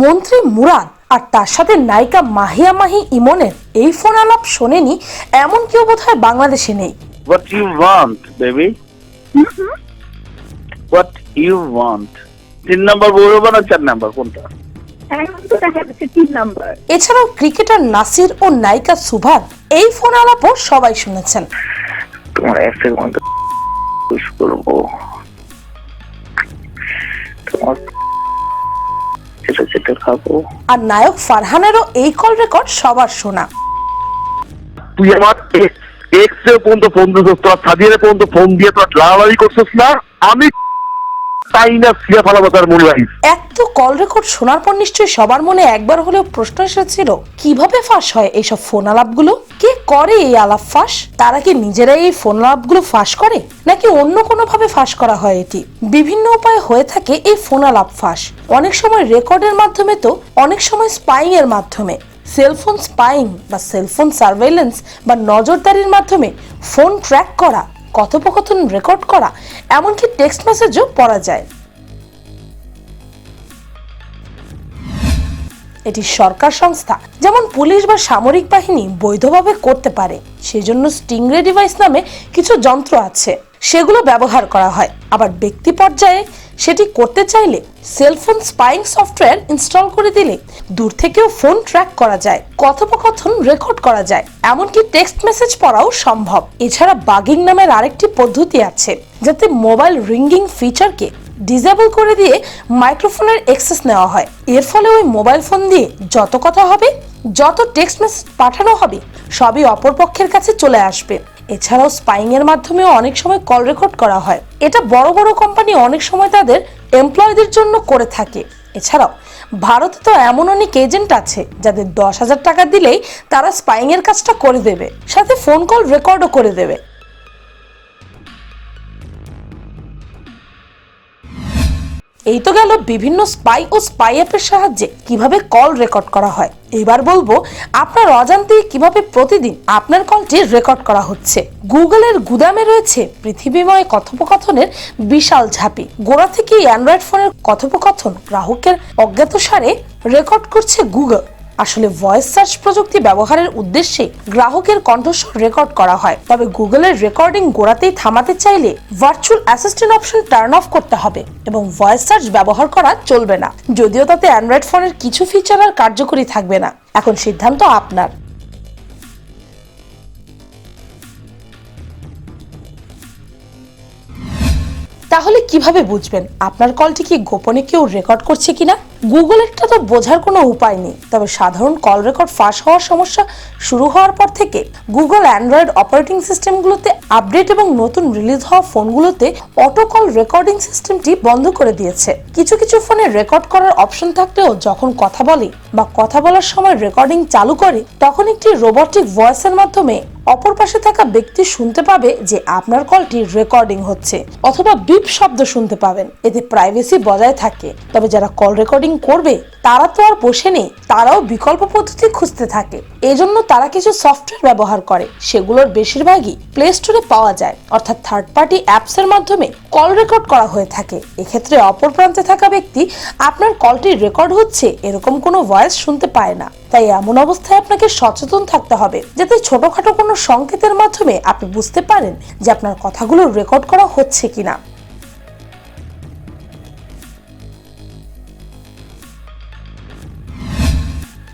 মন্ত্রী মুরাদ আর তার সাথে নায়িকা মাহিয়া মাহি ইমনের এই ফোন আলাপ শোনেনি এমন কেউ বোধহয় বাংলাদেশে নেই। What you want, baby? What you want? তিন নাম্বার বলব না চার নাম্বার? কোনটা? এখন তো দেখা যাচ্ছে তিন নাম্বার। এছাড়াও ক্রিকেটার নাসির ও নায়িকা সুভান এই ফোন আলাপও সবাই শুনেছেন। তোমার মধ্যে পুশ করব। তোমার যেটা যেটা খাব। আর নায়ক ফারহানেরও এই কল রেকর্ড সবার শোনা। তুই আমার এক্সের পর্যন্ত ফোন দিছিস তোর সাদিয়ারে পর্যন্ত ফোন দিয়ে তোর লাড়ালাড়ি করছিস না? আমি তাই না ফালাবো তার রাখিস এত কল রেকর্ড শোনার পর নিশ্চয়ই সবার মনে একবার হলেও প্রশ্ন এসেছিল, কীভাবে ফাঁস হয় এইসব ফোন আলাপগুলো? কে করে এই আলাপ ফাঁস? তারা কি নিজেরাই এই ফোন আলাপগুলো ফাঁস করে? নাকি অন্য কোনো ভাবে ফাঁস করা হয় এটি? বিভিন্ন উপায়ে হয়ে থাকে এই ফোন আলাপ ফাঁস। অনেক সময় রেকর্ডের মাধ্যমে তো, অনেক সময় স্পাইং এর মাধ্যমে। সেলফোন স্পাইং বা সেলফোন সার্ভেইলেন্স বা নজরদারির মাধ্যমে ফোন ট্র্যাক করা কথোপকথন রেকর্ড করা, এমনকি টেক্সট মেসেজও পড়া যায়। এটি সরকার সংস্থা, যেমন পুলিশ বা সামরিক বাহিনী বৈধভাবে করতে পারে। সেজন্য স্টিংরে ডিভাইস নামে কিছু যন্ত্র আছে। সেগুলো ব্যবহার করা হয়। আবার ব্যক্তি পর্যায়ে সেটি করতে চাইলে সেলফোন স্পাইং সফটওয়্যার ইনস্টল করে দিলে দূর থেকেও ফোন ট্র্যাক করা যায়, কথোপকথন রেকর্ড করা যায়, এমনকি টেক্সট মেসেজ পড়াও সম্ভব। এছাড়া বাগিং নামের আরেকটি পদ্ধতি আছে, যাতে মোবাইল রিঙ্গিং ফিচারকে ডিসেবল করে দিয়ে মাইক্রোফোনের অ্যাক্সেস নেওয়া হয়। এর ফলে ওই মোবাইল ফোন দিয়ে যত কথা হবে, যত টেক্সট মেসেজ পাঠানো হবে, সবই অপরপক্ষের কাছে চলে আসবে। এছাড়াও স্পাইং এর মাধ্যমেও অনেক সময় কল রেকর্ড করা হয়। এটা বড় বড় কোম্পানি অনেক সময় তাদের এমপ্লয়ীদের জন্য করে থাকে। এছাড়াও ভারতে তো এমন অনেক এজেন্ট আছে, যাদের দশ হাজার টাকা দিলেই তারা স্পাইং এর কাজটা করে দেবে। সাথে ফোন কল রেকর্ডও করে দেবে। এই তো গেল বিভিন্ন স্পাই ও স্পাই অ্যাপের সাহায্যে কীভাবে কল রেকর্ড করা হয়। এবার বলব, আপনার অজান্তেই কীভাবে প্রতিদিন আপনার কলটি রেকর্ড করা হচ্ছে। গুগলের গুদামে রয়েছে পৃথিবীময় কথোপকথনের বিশাল ঝাঁপি। গোড়া থেকে অ্যান্ড্রয়েড ফোনের কথোপকথন গ্রাহকের অজ্ঞাতসারে রেকর্ড করছে গুগল। আসলে ভয়েস সার্চ প্রযুক্তি ব্যবহারের উদ্দেশ্যে গ্রাহকের কণ্ঠস্বর রেকর্ড করা হয়। তবে গুগলের রেকর্ডিং গোড়াতেই থামাতে চাইলে virtual assistant option turn off করতে হবে এবং ভয়েস সার্চ ব্যবহার করা চলবে না। যদিও তাতে অ্যান্ড্রয়েড ফোনের কিছু ফিচার আর কার্যকরী থাকবে না। এখন সিদ্ধান্ত আপনার। তাহলে কীভাবে বুঝবেন আপনার কলটি কি গোপনে কেউ রেকর্ড করছে কিনা? গুগলেরটা তো বোঝার কোনো উপায় নেই। তবে সাধারণ কল রেকর্ড ফাঁস হওয়ার সমস্যা শুরু হওয়ার পর থেকে গুগল অ্যান্ড্রয়েড অপারেটিং সিস্টেমগুলোতে আপডেট এবং নতুন রিলিজ হওয়া ফোনগুলোতে অটো কল রেকর্ডিং সিস্টেমটি বন্ধ করে দিয়েছে। কিছু কিছু ফোনে রেকর্ড করার অপশন থাকলেও যখন কথা বলে বা কথা বলার সময় রেকর্ডিং চালু করে, তখন একটি রোবটিক ভয়েসের মাধ্যমে অপর পাশে থাকা ব্যক্তি শুনতে পাবে যে আপনার কলটি রেকর্ডিং হচ্ছে অথবা বিপ শব্দ শুনতে পাবেন। এতে প্রাইভেসি বজায় থাকে। তবে যারা কল রেকর্ডিং করবে, তারা তো আর বসে নেই, তারাও বিকল্প পদ্ধতি খুঁজতে থাকে। এজন্য তারা কিছু সফটওয়্যার ব্যবহার করে, সেগুলোর বেশিরভাগই প্লে স্টোরে পাওয়া যায়। অর্থাৎ থার্ড পার্টি অ্যাপস এর মাধ্যমে কল রেকর্ড করা হয়ে থাকে। এক্ষেত্রে অপর প্রান্তে থাকা ব্যক্তি আপনার কলটি রেকর্ড হচ্ছে, এরকম কোনো ভয়েস শুনতে পায় না। তাই এমন অবস্থায় আপনাকে সচেতন থাকতে হবে, যাতে ছোটখাটো কোনো সংকেতের মাধ্যমে আপনি বুঝতে পারেন যে আপনার কথাগুলো রেকর্ড করা হচ্ছে কিনা।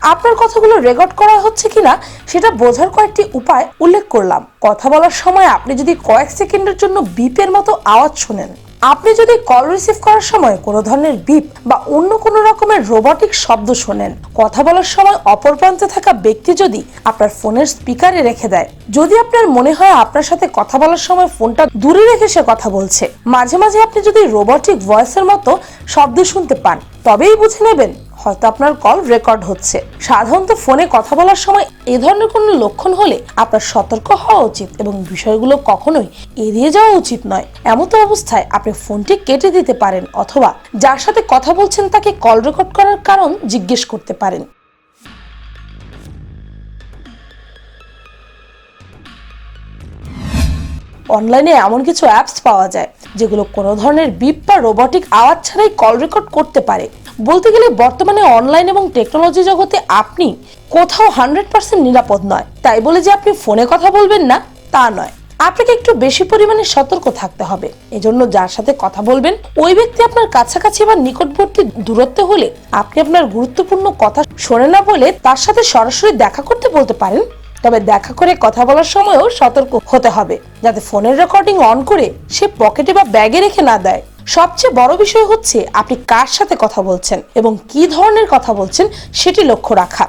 আপনার কথাগুলো রেকর্ড করা হচ্ছে কিনা সেটা বোঝার কয়েকটি উপায় উল্লেখ করলাম। কথা বলার সময় আপনি যদি কয়েক সেকেন্ডের জন্য বিপের মতো আওয়াজ শোনেন। আপনি যদি কল রিসিভ করার সময় কোনো ধরনের বিপ বা অন্য কোনো রকমের রোবটিক শব্দ শোনেন। কথা বলার সময় অপর প্রান্তে থাকা ব্যক্তি যদি আপনার ফোনের স্পিকারে রেখে দেয়। যদি আপনার মনে হয় আপনার সাথে কথা বলার সময় ফোনটা দূরে রেখে সে কথা বলছে। মাঝে মাঝে আপনি যদি রোবটিক ভয়েসের মতো শব্দ শুনতে পান, তবেই বুঝে নেবেন হয়তো আপনার কল রেকর্ড হচ্ছে। সাধারণত ফোনে কথা বলার সময় এ ধরনের কোনো লক্ষণ হলে আপনার সতর্ক হওয়া উচিত এবং বিষয়গুলো কখনোই এড়িয়ে যাওয়া উচিত নয়। এমতো অবস্থায় আপনি ফোনটি কেটে দিতে পারেন অথবা যার সাথে কথা বলছেন তাকে কল রেকর্ড করার কারণ জিজ্ঞেস করতে পারেন। অনলাইনে এমন কিছু অ্যাপস পাওয়া যায় যেগুলো কোনো ধরনের বিপ বা রোবটিক আওয়াজ ছাড়াই কল রেকর্ড করতে পারে। বলতে গেলে বর্তমানে অনলাইন এবং টেকনোলজি জগতে আপনি কোথাও হান্ড্রেড পার্সেন্ট নিরাপদ নয়। তাই বলে যে আপনি ফোনে কথা বলবেন না, তা নয়। আপনাকে একটু বেশি পরিমাণে সতর্ক থাকতে হবে। এজন্য যার সাথে কথা বলবেন, ওই ব্যক্তি আপনার কাছাকাছি বা নিকটবর্তী দূরত্বে হলে আপনি আপনার গুরুত্বপূর্ণ কথা শোনে না বলে তার সাথে সরাসরি দেখা করতে বলতে পারেন। তবে দেখা করে কথা বলার সময়ও সতর্ক হতে হবে, যাতে ফোনের রেকর্ডিং অন করে সে পকেটে বা ব্যাগে রেখে না দেয়। সবচেয়ে বড় বিষয় হচ্ছে আপনি কার সাথে কথা বলছেন এবং কি ধরনের কথা বলছেন সেটি লক্ষ্য রাখা।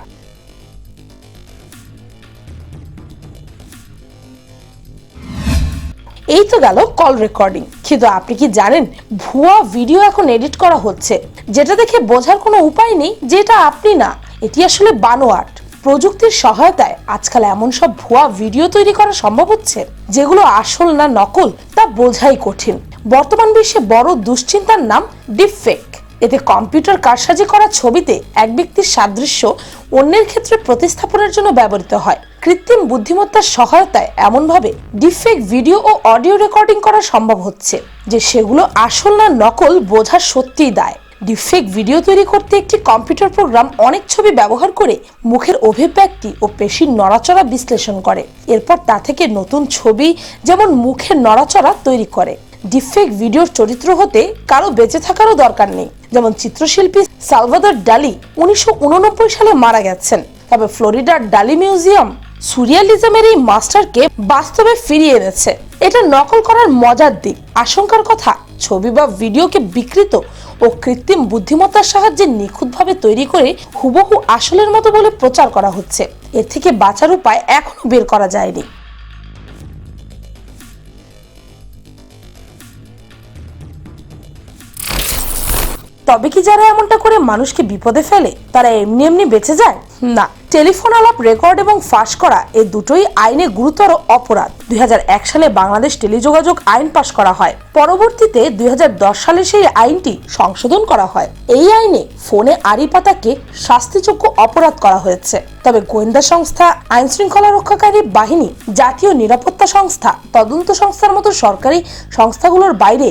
এই তো গেল কল রেকর্ডিং। কিন্তু আপনি কি জানেন, ভুয়া ভিডিও এখন এডিট করা হচ্ছে, যেটা দেখে বোঝার কোনো উপায় নেই যে এটা আপনি না। এটি আসলে বানোয়াট। প্রযুক্তির সহায়তায় আজকাল এমন সব ভুয়া ভিডিও তৈরি করা সম্ভব হচ্ছে, যেগুলো আসল না নকল, তা বোঝাই কঠিন। বর্তমান বিশ্বে বড় দুশ্চিন্তার নাম ডিপফেক এতে কম্পিউটার কারসাজি করা ছবিতে এক ব্যক্তির সাদৃশ্য অন্যের ক্ষেত্রে প্রতিস্থাপনের জন্য ব্যবহৃত হয়। কৃত্রিম বুদ্ধিমত্তার সহায়তায় এমনভাবে ডিফেক্ট ভিডিও ও অডিও রেকর্ডিং করা সম্ভব হচ্ছে, যে সেগুলো আসল না নকল বোঝা সত্যিই দায়। ডিফেক্ট ভিডিও তৈরি করতে একটি কম্পিউটার প্রোগ্রাম অনেক ছবি ব্যবহার করে মুখের অভিব্যক্তি ও পেশির নড়াচড়া বিশ্লেষণ করে। এরপর তা থেকে নতুন ছবি যেমন মুখের নড়াচড়া তৈরি করে। ডিফেক্ট ভিডিওর চরিত্র হতে কারও বেঁচে থাকারও দরকার নেই। যেমন চিত্রশিল্পী সালভাদর ডালি উনিশশো সালে মারা গেছেন। তবে ফ্লোরিডার ডালি মিউজিয়াম সুরিয়ালিজমের এই মাস্টারকে বাস্তবে ফিরিয়ে এনেছে। এটা নকল করার মজার দিক। আশঙ্কার কথা, ছবি বা ভিডিওকে বিকৃত ও কৃত্রিম বুদ্ধিমত্তার সাহায্যে নিখুঁতভাবে তৈরি করে হুবহু আসলের মতো বলে প্রচার করা হচ্ছে। এর থেকে বাঁচার উপায় এখনও বের করা যায়নি। তবে কি যারা এমনটা করে মানুষকে বিপদে ফেলে, তারা এমনি এমনি বেঁচে যায়? না। টেলিফোন আলাপ, রেকর্ড এবং ফাঁস করা, এ দুটোই আইনে গুরুতর অপরাধ। দুই হাজার এক সালে বাংলাদেশ টেলিযোগাযোগ আইন পাশ করা হয়। পরবর্তীতে দু হাজার দশ সালে সেই আইনটি সংশোধন করা হয়। এই আইনে ফোনে আড়ি পাতাকে শাস্তিযোগ্য অপরাধ করা হয়েছে। তবে গোয়েন্দা সংস্থা আইন শৃঙ্খলা রক্ষাকারী বাহিনী, জাতীয় নিরাপত্তা সংস্থা, তদন্ত সংস্থার মতো সরকারি সংস্থাগুলোর বাইরে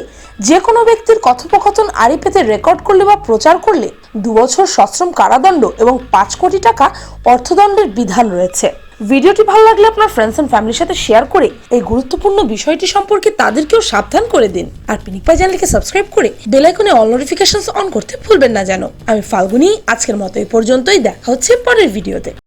যে কোনো ব্যক্তির কথোপকথন আড়ি পেতে রেকর্ড করলে বা প্রচার করলে দুবছর সশ্রম কারাদণ্ড এবং পাঁচ কোটি টাকা অর্থদণ্ডের বিধান রয়েছে। ভিডিওটি ভালো লাগলে আপনার ফ্রেন্ডস এন্ড ফ্যামিলির সাথে শেয়ার করে এই গুরুত্বপূর্ণ বিষয়টি সম্পর্কে তাদেরকেও সাবধান করে দিন। আর পিনিকপা চ্যানেলকে সাবস্ক্রাইব করে বেল আইকনে অল নোটিফিকেশনস অন করতে ভুলবেন না যেন। আমি ফাল্গুনি, আজকের মতো এই পর্যন্তই। দেখা হচ্ছে পরের ভিডিওতে